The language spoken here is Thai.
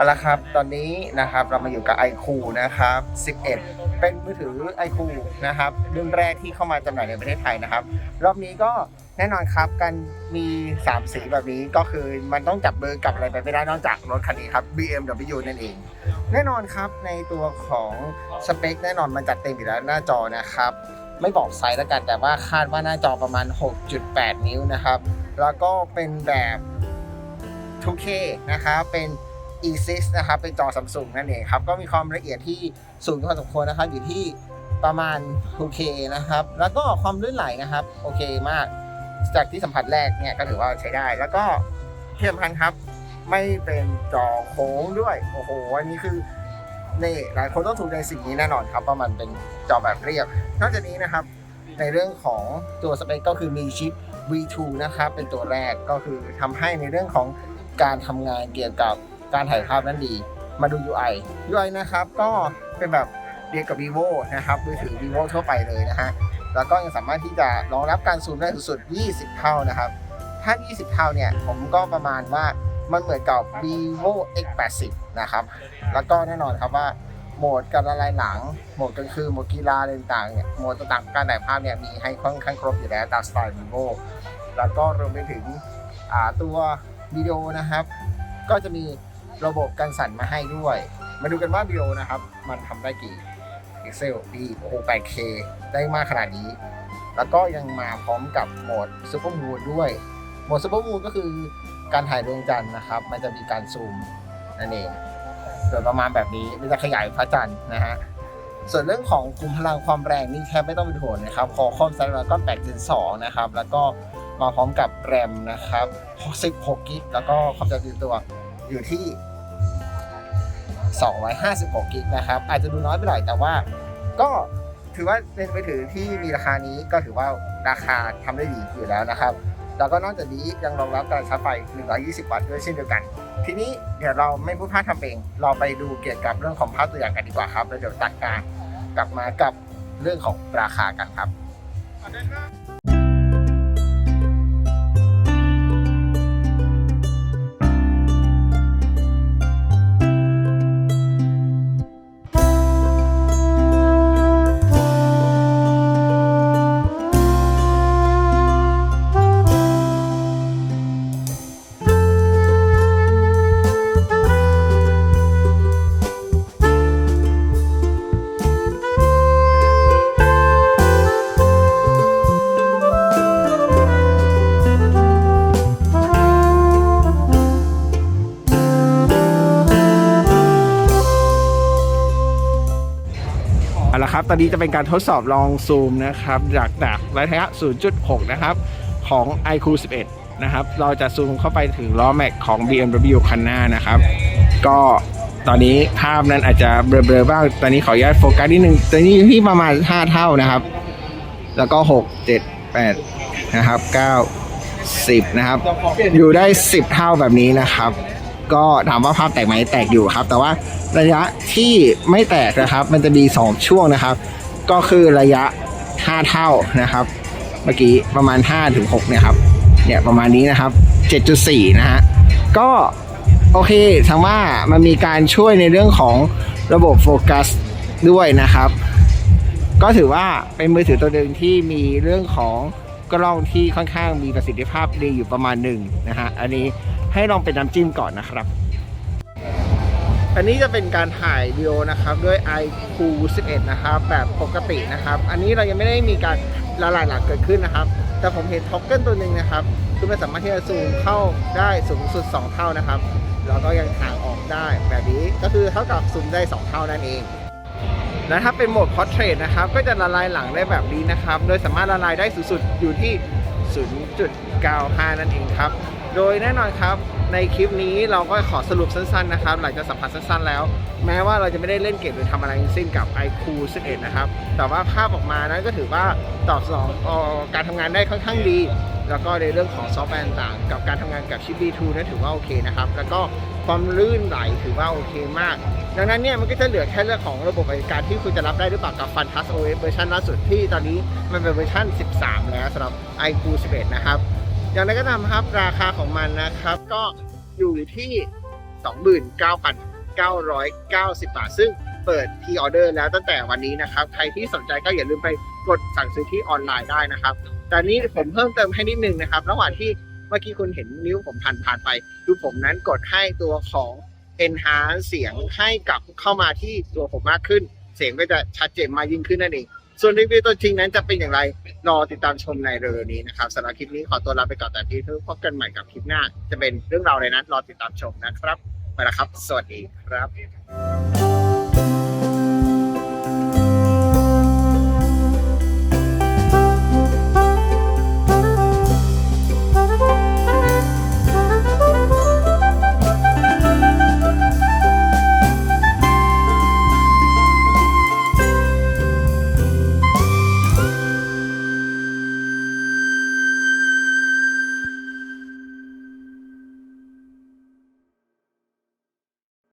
เอาละครับ ตอนนี้นะครับเรามาอยู่กับ iQ นะครับ 11 เป็นมือถือ iQ นะครับรุ่นแรกที่เข้ามาจำหน่ายในประเทศไทยนะครับ รอบนี้ก็แน่นอนครับการมี 3 สีแบบนี้ก็คือมันต้องจับเบอร์กับอะไรไปไม่ได้นอกจากรถคันนี้ครับ BMW นั่นเอง แน่นอนครับในตัวของสเปคแน่นอนมันจัดเต็มอยู่แล้วหน้าจอนะครับ ไม่บอกไซส์แล้วกันแต่ว่าคาดว่าหน้าจอประมาณ 6.8 นิ้วนะครับ แล้วก็เป็นแบบ 2K นะครับเป็น E6 นะครับ เป็นจอ Samsung นั่นเองครับ ก็มีความละเอียดที่สูงพอสมควรนะครับ อยู่ที่ประมาณ 2K นะครับ แล้วก็ความลื่นไหลนะครับ โอเคมาก จากที่สัมผัสแรกเนี่ยก็ถือว่าใช้ได้ แล้วก็ที่สำคัญครับ ไม่เป็นจอโค้งด้วย โอ้โห อันนี้คือนี่หลายคนต้องถูกในสิ่งนี้แน่นอนครับว่าะมันเป็นจอแบบเรียบ นอกจากนี้นะครับ ในเรื่องของตัวสเปคก็คือมีชิป V2 นะครับ เป็นตัวแรกก็คือทำให้ในเรื่องของการทำงานเกี่ยวกับ การถ่ายภาพนั้นดี มาดู UI UI นะครับ ก็เป็นแบบเดียวกับ vivo นะครับมือถือ vivo ทั่วไปเลยนะฮะแล้วก็ยังสามารถที่จะรองรับการซูมได้สูงสุด 20 เท่านะครับ ถ้า 20 เท่าเนี่ย ผมก็ประมาณว่ามันเหมือนกับ vivo x80 นะครับ แล้วก็แน่นอนครับว่าโหมดการละลายหลัง โหมดกลางคืนโหมดกีฬาต่างๆเนี่ย โหมดต่างๆการถ่ายภาพเนี่ยมีให้ค่อนข้างครบอยู่แล้วตามสไตล์ vivo แล้วก็รวมไปถึงอ่าตัววิดีโอนะครับ ก็จะมี ระบบการสั่นมาให้ด้วย มาดูกันว่าวิดีโอนะครับ มันทำได้กี่พิกเซลดีโอ้ 8K ได้มากขนาดนี้ แล้วก็ยังมาพร้อมกับโหมดซูเปอร์มูนด้วย โหมดซูเปอร์มูนก็คือการถ่ายดวงจันทร์นะครับ มันจะมีการซูมนั่นเองโดยประมาณแบบนี้มันจะขยายพระจันทร์นะฮะ ส่วนเรื่องของคุมพลังความแรงนี่แทบไม่ต้องเป็นห่วงนะครับ คอคอมไซด์ก็8 Gen 2นะครับ แล้วก็มาพร้อมกับแรมนะครับ 16 กิก แล้วก็ความจำติดตัวอยู่ที่ 256กิกนะครับ อาจจะดูน้อยไปหน่อยแต่ว่า ก็ถือว่าเป็นมือถือที่มีราคานี้ก็ถือว่าราคาทำได้ดีอยู่แล้วนะครับ แล้วก็นอกจากนี้ยังรองรับการชาร์จไฟ 120 วัตต์ด้วยเช่นเดียวกัน ทีนี้เดี๋ยวเราไม่พูดพลาดทำเอง เราไปดูเกี่ยวกับเรื่องของภาพตัวอย่างกันดีกว่าครับแล้วเดี๋ยวตัดการกลับมากับเรื่องของราคากันครับ เอาละครับ ตอนนี้จะเป็นการทดสอบลองซูมนะครับจากจากระยะ 0.6 นะครับ ของ iQ 11 นะครับ เราจะซูมเข้าไปถึงล้อแม็กของ BMW คันหน้านะครับ ก็ตอนนี้ภาพนั้นอาจจะเบลอๆบ้าง ตอนนี้ขออนุญาตโฟกัสนิดนึง ตอนนี้ที่ประมาณ 5 เท่านะครับ แล้วก็ 6 7 8 นะครับ 9 10 นะครับ อยู่ได้ 10 เท่าแบบนี้นะครับ ก็ถามว่าภาพแตกไหมแตกอยู่ครับ แต่ว่าระยะที่ไม่แตกนะครับ มันจะมี 2 ช่วงนะครับ ก็คือระยะ 5 เท่านะครับ เมื่อกี้ประมาณ5ถึง6เนี่ยครับเนี่ยประมาณนี้นะครับ 7.4 นะฮะก็โอเคถามว่ามันมีการช่วยในเรื่องของระบบโฟกัสด้วยนะครับ ก็ถือว่าเป็นมือถือตัวหนึ่งที่มีเรื่องของกล้องที่ค่อนข้างมีประสิทธิภาพดีอยู่ประมาณหนึ่งนะฮะอันนี้ ให้ลองเป็นน้ำจิ้มก่อนนะครับ อันนี้จะเป็นการถ่ายวิดีโอนะครับด้วย iQ 11 นะครับ แบบปกตินะครับ อันนี้เรายังไม่ได้มีการละลายหลักเกิดขึ้นนะครับ แต่ผมเห็นท็อกเกิลตัวหนึ่งนะครับคือมันสามารถที่จะซูมเข้าได้สูงสุด 2 เท่านะครับแล้วก็ยังทางออกได้แบบนี้ก็คือเท่ากับซูมได้ 2 เท่านั่นเองและถ้าเป็นโหมด Portrait นะครับ ก็จะละลายหลังได้แบบนี้นะครับ โดยสามารถละลายได้สูงสุดอยู่ที่ 0.95 นั่นเองครับ โดยแน่นอนครับในคลิปนี้เราก็ขอสรุปสั้นๆนะครับหลังจากสัมผัสสั้นๆแล้ว แม้ว่าเราจะไม่ได้เล่นเกมหรือทำอะไรทั้งสิ้นกับ iQ 11นะครับแต่ว่าภาพออกมานั้นก็ถือว่าตอบสนองออการทำงานได้ค่อนข้างดี แล้วก็ในเรื่องของซอฟต์แวร์ต่างๆกับการทำงานกับชิป B2 นั้นถือว่าโอเคนะครับแล้วก็ความลื่นไหลถือว่าโอเคมาก ดังนั้นเนี่ยมันก็จะเหลือแค่เรื่องของระบบบริการที่คุณจะรับได้หรือเปล่ากับ Fantas OS เวอร์ชันล่าสุดที่ตอนนี้มันเป็นเวอร์ชัน13 แล้วสำหรับ iQ 11นะครับ อย่างไรก็ตามครับราคาของมันนะครับ ก็อยู่ที่ 29,990 บาท ซึ่งเปิดพ r ออเดอร์แล้วตั้งแต่วันนี้นะครับ ใครที่สนใจก็อย่าลืมไปกดสั่งซื้อที่ออนไลน์ได้นะครับ แต่นี้ผมเพิ่มเติมให้นิดนึงนะครับ ระหว่างที่เมื่อกี้คุณเห็นนิ้วผมผ่านผ่านไปคือผมนั้นกดให้ตัวของ enhance เสียงให้กลับเข้ามาที่ตัวผมมากขึ้น เสียงก็จะชัดเจนมากยิ่งขึ้นนั่นเอง ส่วนรีวิวตัวจริงนั้นจะเป็นอย่างไร รอติดตามชมในเร็วๆนี้นะครับสำหรับคลิปนี้ขอตัวลาไปก่อนแต่ที่พบกันใหม่กับคลิปหน้า จะเป็นเรื่องราวอะไรนั้นรอติดตามชมนะครับไปแล้วครับ สวัสดีครับ